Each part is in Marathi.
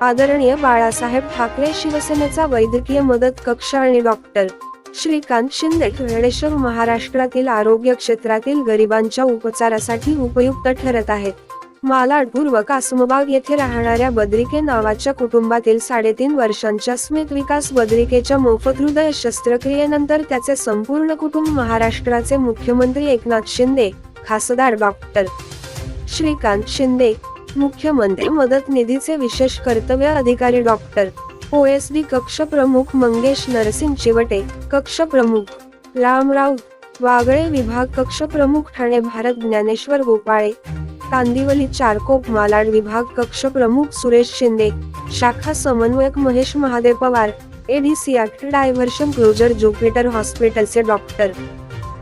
आदरणीय बाळासाहेब ठाकरे शिवसेनेचा वैद्यकीय मदत कक्ष आणि डॉक्टर श्रीकांत शिंदे वेळेश्वर महाराष्ट्रातील आरोग्य क्षेत्रातील गरिबांच्या उपचारासाठी उपयुक्त ठरत आहेत. मालाडपूर्व कासमबाग येथे राहणाऱ्या बद्रिके नावाच्या कुटुंबातील साडेतीन वर्षांच्या स्मित विकास बद्रिकेच्या मोफत हृदय शस्त्रक्रियेनंतर त्याचे संपूर्ण कुटुंब महाराष्ट्राचे मुख्यमंत्री एकनाथ शिंदे खासदार डॉक्टर श्रीकांत शिंदे मुख्यमंत्री मदत निधीचे विशेष कर्तव्य अधिकारी डॉक्टर ओएसडी कक्ष प्रमुख मंगेश नरसिंग चिवटे कक्ष प्रमुख रामराव वागळे विभाग कक्ष प्रमुख ठाणे भारत ज्ञानेश्वर गोपाळे कांदिवली चारकोप मालाड विभाग कक्ष प्रमुख सुरेश शिंदे शाखा समन्वयक Mahesh Mahadev Pawar ADC act diversion closure Jupiter हॉस्पिटलचे डॉक्टर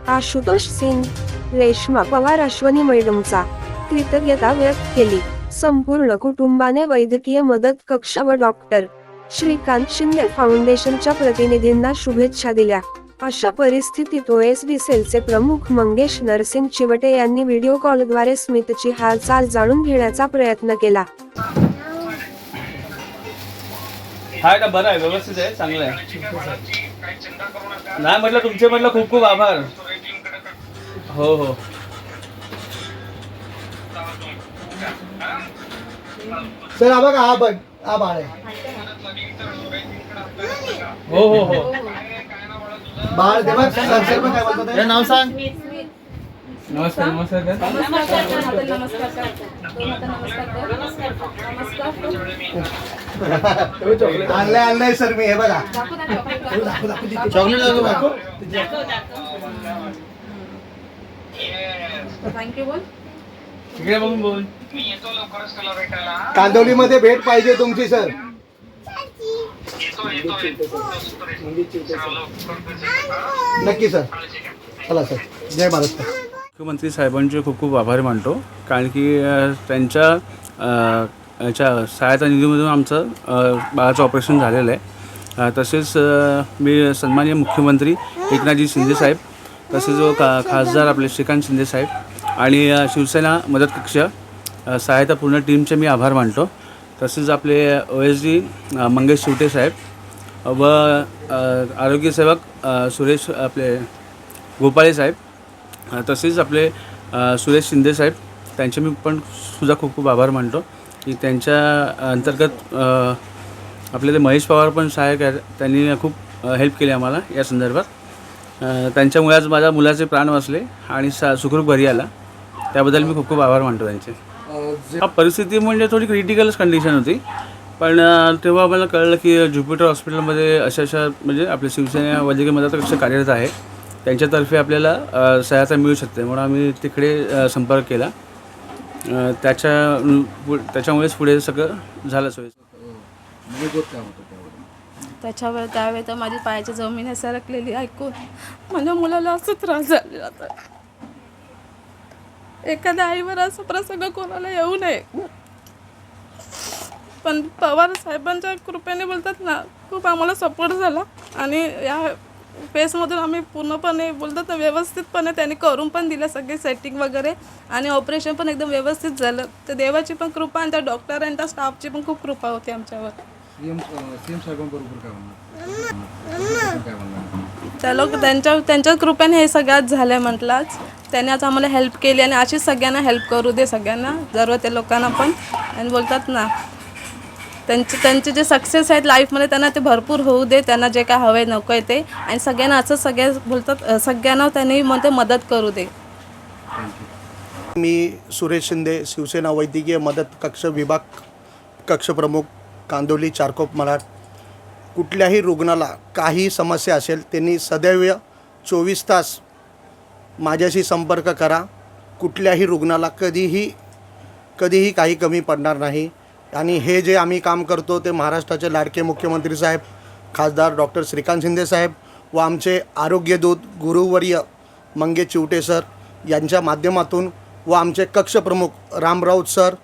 आशुतोष सिंग रेश्मा पवार अश्वनी मैडमचा कृतज्ञता व्यक्त केली. संपूर्ण कुटुंबाने वैद्यकीय मदत कक्ष व डॉक्टर श्रीकांत शिंदे फाउंडेशनच्या प्रतिनिधींना शुभेच्छा दिल्या. अशा परिस्थितीत ओएसडी सेलचे प्रमुख मंगेश नरसिंग चिवटे यांनी व्हिडिओ कॉलद्वारे स्मितची हालचाल जाणून घेण्याचा प्रयत्न केला. हाय का बरं आहे व्यवस्थित आहे चांगलं आहे. नाही म्हटलं तुमचे म्हटलं खूप खूप आभार. हो हो. सर हा बघा हा बघ हा बाळ आहे हो। हो हो बाळ दे बघ सर सर बघ काय बोलतात हे नाव सांग नमस्कार नमस्कार आणलंय आणलंय सर मी हे बघा। चॉकलेट दाखव थँक्यू बोल। तिकडे बघून बोल. कांदवलीमध्ये भेट पाहिजे तुमची सर. नक्की सर. चला सर. जय महाराष्ट्र मुख्यमंत्री साहेबांचे खूप खूप आभार मानतो कारण की अ, त्यांच्या अ, याच्या सहायता निधीमधून आमचं अ, बाळाचं ऑपरेशन झालेलं आहे. अ, तसेच अ, मी सन्माननीय मुख्यमंत्री एकनाथजी शिंदे साहेब तसेच जो खा खासदार आपले श्रीकांत शिंदे साहेब आणि शिवसेना मदत कक्ष सहायता पूर्ण टीमचे मी आभार मानतो. तसेच आपले O S D Mangesh Shivte साहेब व आरोग्यसेवक सुरेश आपले गोपाळे साहेब तसेच आपले सुरेश शिंदे साहेब त्यांचे मी पण सुद्धा खूप खूप आभार मानतो. की त्यांच्या अंतर्गत आपले ते महेश पवार पण सहाय्यक आहेत. त्यांनी खूप हेल्प केली आम्हाला या संदर्भात. त्यांच्यामुळे आज माझ्या मुलाचे प्राण वाचले आणि सा सुखरूप घरी आला. त्याबद्दल मी खूप खूप आभार मानतो त्यांचे. हा परिस्थिती म्हणजे थोडी क्रिटिकलच कंडिशन होती. पण तेव्हा मला कळलं की ज्युपिटर हॉस्पिटलमध्ये अशा अशा म्हणजे आपल्या शिवसेना वैद्यकीय मदत कक्ष कार्यरत आहे. त्यांच्यातर्फे आपल्याला सहायता मिळू शकते म्हणून आम्ही तिकडे संपर्क केला. अ, त्याच्या पु- त्याच्यामुळेच पुढे सगळं झालं सोय. त्याच्यावर त्यावेळी? तर माझी पायाची जमीन सरकलेली. ऐकून माझ्या मुलाला असं त्रास झालेला एखाद्या आईवर असं प्रसंग कोणाला येऊ नये. पण पवार साहेबांच्या कृपेने बोलतात ना खूप आम्हाला सपोर्ट झाला. आणि या फेसमधून आम्ही पूर्णपणे बोलतात ना व्यवस्थितपणे त्यांनी करून पण दिलं सगळे सेटिंग वगैरे. आणि ऑपरेशन पण एकदम व्यवस्थित झालं. तर देवाची पण कृपा आणि त्या डॉक्टर आणि त्या स्टाफची पण खूप कृपा होती आमच्यावर. त्या लोक त्यांच्या त्यांच्या कृपेने हे सगळ्यात झालं म्हटलंच त्याने आज आम्हाला हेल्प केली आणि अशीच सगळ्यांना हेल्प करू दे सगळ्यांना. जरूरत आहे लोकांना पण. आणि बोलतात ना त्यांचे त्यांचे जे सक्सेस आहेत लाईफमध्ये त्यांना ते भरपूर होऊ दे. त्यांना जे काय हवं आहे नको आहे ते. आणि सगळ्यांना असं सगळ्या बोलतात सगळ्यांना त्यांनी मध्ये मदत करू दे. मी सुरेश शिंदे शिवसेना वैद्यकीय मदत कक्ष विभाग कक्षप्रमुख कांदोली चारकोप मराठ. कुठल्याही रुग्णाला काही समस्या असेल त्यांनी सदैव चोवीस तास माझ्याशी संपर्क करा. कुठल्याही रुग्णाला कधीही कधीही काही कमी पडणार नाही. आणि हे जे आम्ही काम करतो ते महाराष्ट्राचे लाडके मुख्यमंत्री साहेब खासदार डॉक्टर श्रीकांत शिंदे साहेब व आमचे आरोग्यदूत गुरुवर्य मंगेश चिवटे सर यांच्या माध्यमातून व आमचे कक्षप्रमुख राम राऊत सर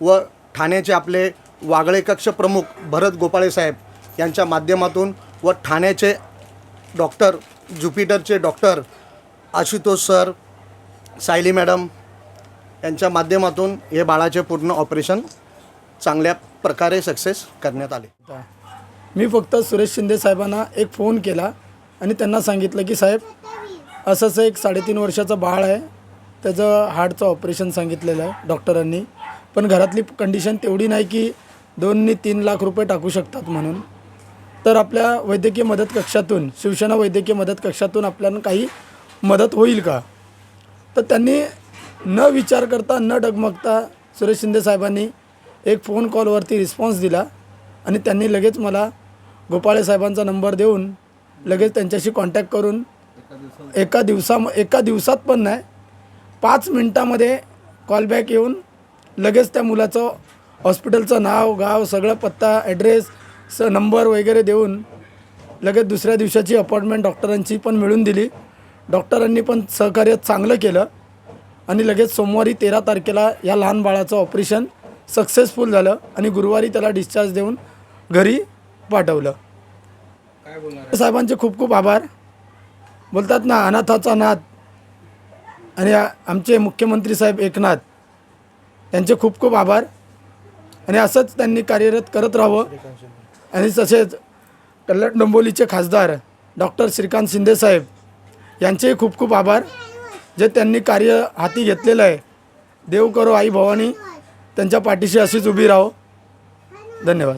व ठाण्याचे आपले वागळे कक्ष प्रमुख भरत गोपाळे साहेब यांच्या माध्यमातून व ठाण्याचे doctor ज्युपिटरचे doctor Ashutosh sir Sayali madam यांच्या माध्यमातून हे बाळाचे पूर्ण ऑपरेशन चांगल्या प्रकारे सक्सेस करण्यात आले. मी फक्त सुरेश शिंदे साहेबांना एक फोन केला आणि त्यांना सांगितलं की साहेब असंच एक साडेतीन वर्षाचं बाळ आहे. त्याचं हार्टचं ऑपरेशन सांगितलेलं आहे डॉक्टरांनी. पण घरातली कंडिशन तेवढी नाही की दोननी तीन लाख रुपये टाकू शकतात म्हणून. तर आपल्या वैद्यकीय मदत कक्षातून शिवसेना वैद्यकीय मदत कक्षातून आपल्याला काही मदत होईल का? तर त्यांनी न विचार करता न डगमगता सुरेश शिंदे साहेबांनी एक फोन कॉलवरती रिस्पॉन्स दिला आणि त्यांनी लगेच मला गोपाळे साहेबांचा नंबर देऊन लगेच त्यांच्याशी कॉन्टॅक्ट करून एका दिवसा एका दिवसात पण नाही पाच मिनटामध्ये कॉलबॅक येऊन लगेच त्या मुलाचं हॉस्पिटलचं नाव गाव सगळं पत्ता ॲड्रेस स नंबर वगैरे देऊन लगेच दुसऱ्या दिवसाची अपॉइंटमेंट डॉक्टरांची पण मिळून दिली. डॉक्टरांनी पण सहकार्य चांगलं केलं. आणि लगेच सोमवारी तेरा तारखेला या लहान बाळाचं ऑपरेशन सक्सेसफुल झालं आणि गुरुवारी त्याला डिस्चार्ज देऊन घरी पाठवलं. साहेबांचे खूप खूप आभार. बोलतात ना अनाथाचा नाथ आणि आमचे मुख्यमंत्री साहेब एकनाथ त्यांचे खूप खूप आभार. आणि असंच त्यांनी कार्यरत करत राहावं. आणि तसेच कल्याण डोंबोलीचे खासदार डॉक्टर श्रीकांत शिंदे साहेब यांचेही खूप खूप आभार. जे त्यांनी कार्य हाती घेतलेलं आहे. देव करो आई भवानी. त्यांच्या पाठीशी अशीच उभी राहो. धन्यवाद.